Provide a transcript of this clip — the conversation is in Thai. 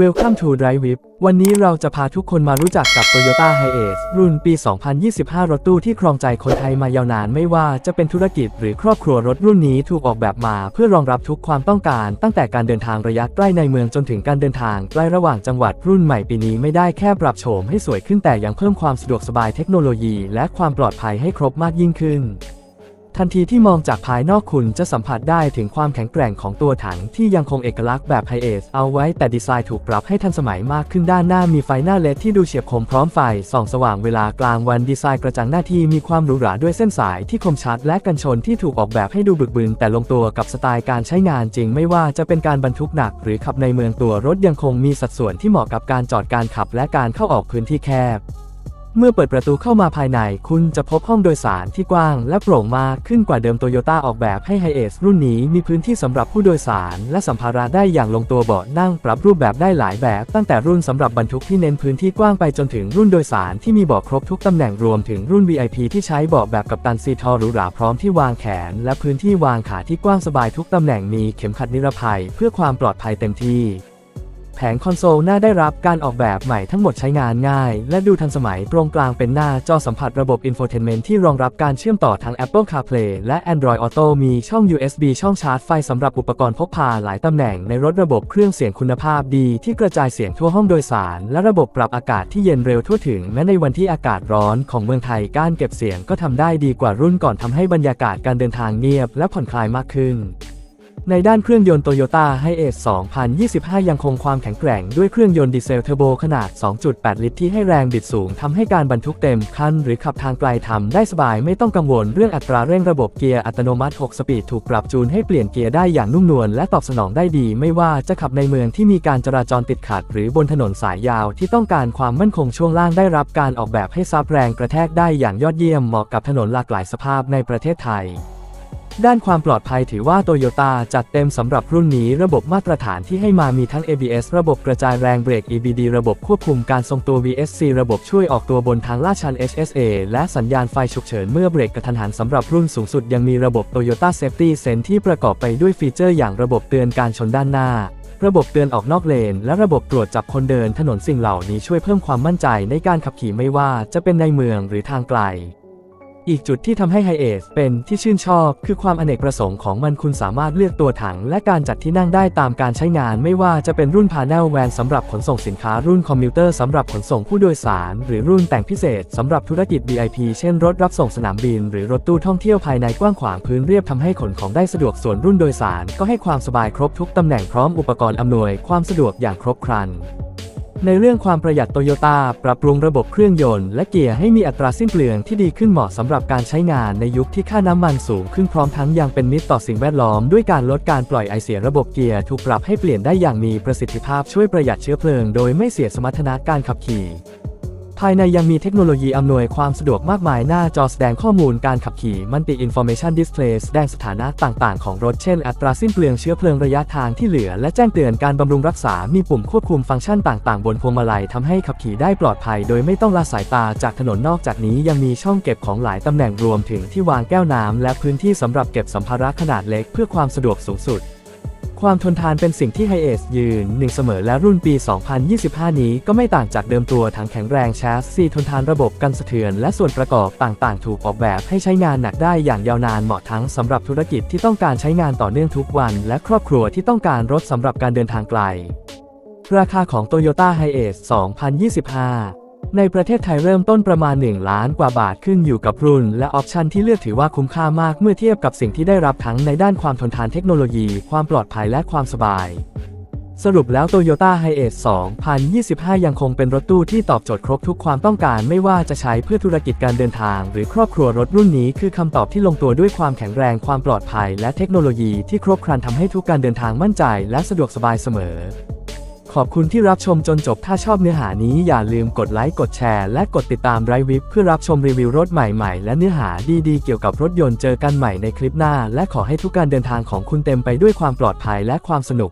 Welcome to Drive Whip วันนี้เราจะพาทุกคนมารู้จักกับ Toyota Hiace รุ่นปี 2025 รถตู้ที่ครองใจคนไทยมายาวนานไม่ว่าจะเป็นธุรกิจหรือครอบครัวรถรุ่นนี้ถูกออกแบบมา เพื่อรองรับทุกความต้องการตั้งแต่การเดินทางระยะใกล้ในเมืองจนถึงการเดินทางใกล้ระหว่างจังหวัดรุ่นใหม่ปีนี้ไม่ได้แค่ปรับโฉมให้สวยขึ้นแต่ยังเพิ่มความสะดวกสบายเทคโนโลยี และความปลอดภัยให้ครบมากยิ่งขึ้น ทันทีที่มองจากภายนอกคุณจะสัมผัสได้ถึงความแข็งแกร่งของตัวถังที่ยังคงเอกลักษณ์แบบไฮเอสเอาไว้แต่ดีไซน์ถูกปรับให้ทันสมัยมากขึ้นด้านหน้ามีไฟหน้าเลดที่ดูเฉียบคมพร้อมไฟส่องสว่างเวลากลางวันดีไซน์กระจังหน้าที่มีความหรูหราด้วยเส้นสายที่คมชัดและกันชนที่ถูกออกแบบให้ดูบึกบึนแต่ลงตัวกับสไตล์การใช้งานจริง ไม่ว่าจะเป็นการบรรทุกหนัก หรือขับในเมืองตัวรถยังคงมีสัดส่วนที่เหมาะกับการจอดการขับและการเข้าออกพื้นที่แคบ เมื่อเปิดประตูเข้ามาภายใน คุณจะพบห้องโดยสารที่กว้างและโปร่งมากขึ้นกว่าเดิมโตโยต้าออกแบบให้ไฮเอสรุ่นนี้มีพื้นที่สำหรับผู้โดยสาร และสัมภาระได้อย่างลงตัวเบาะนั่งปรับรูปแบบได้หลายแบบ ตั้งแต่รุ่นสำหรับบรรทุกที่เน้นพื้นที่กว้างไปจนถึงรุ่นโดยสารที่มีเบาะครบทุกตำแหน่งรวมถึงรุ่น VIP ที่ใช้เบาะแบบกับตันซีทอหรูหราพร้อมที่วางแขน และพื้นที่วางขาที่กว้างสบายทุกตำแหน่งมีเข็มขัดนิรภัย เพื่อความปลอดภัยเต็มที่ แผงคอนโซลหน้าได้รับการออกแบบใหม่ทั้งหมดใช้งานง่าย และดูทันสมัยตรงกลางเป็นหน้าจอสัมผัสระบบ Infotainment ที่รองรับการเชื่อมต่อทั้ง Apple CarPlay และ Android Auto มีช่อง USB ช่องชาร์จไฟสำหรับอุปกรณ์พกพาหลายตำแหน่งในรถระบบเครื่องเสียงคุณภาพดี ที่กระจายเสียงทั่วห้องโดยสาร และระบบปรับอากาศที่เย็นเร็วทั่วถึงแม้ในวันที่อากาศร้อนของเมืองไทยการเก็บเสียงก็ทำได้ดีกว่ารุ่นก่อนทำให้บรรยากาศการเดินทางเงียบ และผ่อนคลายมากขึ้น ในด้านเครื่องยนต์ Toyota Hiace 2025 ยังคงความแข็งแกร่งด้วยเครื่องยนต์ดีเซลเทอร์โบขนาด 2.8 ลิตรที่ให้แรงบิดสูงทำให้การบรรทุกเต็มคันหรือขับทางไกลทำได้สบายไม่ต้องกังวลเรื่องอัตราเร่งระบบเกียร์อัตโนมัติ 6 สปีดถูกปรับจูนให้เปลี่ยนเกียร์ได้อย่างนุ่มนวลและตอบสนองได้ดี ไม่ว่าจะขับในเมืองที่มีการจราจรติดขัด หรือบนถนนสายยาวที่ต้องการความมั่นคงช่วงล่างได้รับการออกแบบให้ซับแรงกระแทกได้อย่างยอดเยี่ยมเหมาะกับถนนหลากหลายสภาพในประเทศไทย ด้านความปลอดภัยถือว่าโตโยต้าจัดเต็มสำหรับรุ่นนี้ระบบมาตรฐานที่ให้มามีทั้ง ABS ระบบกระจายแรงเบรก EBD ระบบควบคุมการทรงตัว VSC ระบบช่วยออกตัวบนทางลาดชัน HSA และสัญญาณไฟฉุกเฉินเมื่อเบรกกระทันหันสำหรับรุ่นสูงสุดยังมีระบบ Toyota Safety Sense ที่ประกอบไปด้วยฟีเจอร์อย่างระบบเตือนการชนด้านหน้า ระบบเตือนออกนอกเลน และระบบตรวจจับคนเดินถนนสิ่งเหล่านี้ช่วยเพิ่มความมั่นใจในการขับขี่ไม่ว่าจะเป็นในเมืองหรือทางไกล อีกจุดที่ทำให้ไฮเอสเป็นที่ชื่นชอบ คือความอเนกประสงค์ของมันคุณสามารถเลือกตัวถัง และการจัดที่นั่งได้ตามการใช้งาน ไม่ว่าจะเป็นรุ่นพาแนลแวนสำหรับขนส่งสินค้ารุ่นคอมพิวเตอร์สำหรับขนส่งผู้โดยสาร หรือรุ่นแต่งพิเศษสำหรับธุรกิจ VIP เช่นรถรับส่งสนามบิน หรือรถตู้ท่องเที่ยวภายในกว้างขวางพื้นเรียบทำให้ขนของได้สะดวกส่วนรุ่นโดยสาร ก็ให้ความสบายครบทุกตำแหน่งพร้อมอุปกรณ์อำนวยความสะดวกอย่างครบครัน ในเรื่องความประหยัดโตโยต้าปรับปรุงระบบเครื่องยนต์และเกียร์ให้มีอัตราสิ้นเปลืองที่ดีขึ้นเหมาะสำหรับการใช้งานในยุคที่ค่าน้ำมันสูงขึ้นพร้อมทั้งยังเป็นมิตรต่อสิ่งแวดล้อมด้วยการลดการปล่อยไอเสียระบบเกียร์ถูกปรับให้เปลี่ยนได้อย่างมีประสิทธิภาพช่วยประหยัดเชื้อเพลิง โดยไม่เสียสมรรถนะการขับขี่ายในยังมีเทคโนโลยีอำนวยความสะดวกมากมายหน้าจอแสดงข้อมูลการขับขี่มันติ Information Display แสดงสถานะต่างๆ ของรถเช่น อัตราสิ้นเปลืองเชื้อเพลิงระยะทางที่เหลือ และแจ้งเตือนการบำรุงรักษา มีปุ่มควบคุมฟังก์ชันต่างๆ บนพวงมาลัยทำให้ขับขี่ได้ปลอดภัย โดยไม่ต้องละสายตาจากถนนนอกจากนี้ยังมีช่องเก็บของหลายตำแหน่งรวมถึงที่วางแก้วน้ำและพื้นที่สำหรับเก็บสัมภาระขนาดเล็กเพื่อความสะดวกสูงสุด ความทนทานเป็นสิ่งที่ไฮเอสยืนหนึ่งเสมอและรุ่นปี 2025 นี้ก็ไม่ต่างจากเดิมตัวทั้งแข็งแรงแชสซีทนทานระบบกันสะเทือน และส่วนประกอบต่างๆ ถูกออกแบบให้ใช้งานหนักได้อย่างยาวนานเหมาะทั้งสำหรับธุรกิจที่ต้องการใช้งานต่อเนื่องทุกวัน และครอบครัวที่ต้องการรถสำหรับการเดินทางไกล ราคาของ Toyota Hiace 2025 ในประเทศไทยเริ่มต้นประมาณ 1 ล้านกว่าบาทขึ้นอยู่กับรุ่น และออปชันที่เลือกถือว่าคุ้มค่ามากเมื่อเทียบกับสิ่งที่ได้รับทั้งในด้านความทนทานเทคโนโลยี ความปลอดภัยและความสบาย สรุปแล้ว Toyota Hiace 2025 ยังคงเป็นรถตู้ที่ตอบโจทย์ครบทุกความต้องการไม่ว่าจะใช้เพื่อธุรกิจการเดินทาง หรือครอบครัวรถรุ่นนี้คือคำตอบที่ลงตัวด้วยความแข็งแรงความปลอดภัย และเทคโนโลยีที่ครบครันทำให้ทุกการเดินทางมั่นใจ และสะดวกสบายเสมอ ขอบคุณที่รับชมจนจบ ถ้าชอบเนื้อหานี้อย่าลืมกดไลค์ กดแชร์ และกดติดตามไรวิฟเพื่อรับชมรีวิวรถใหม่ๆ และเนื้อหาดีๆ เกี่ยวกับรถยนต์เจอกันใหม่ในคลิปหน้า และขอให้ทุกการเดินทางของคุณเต็มไปด้วยความปลอดภัยและความสนุก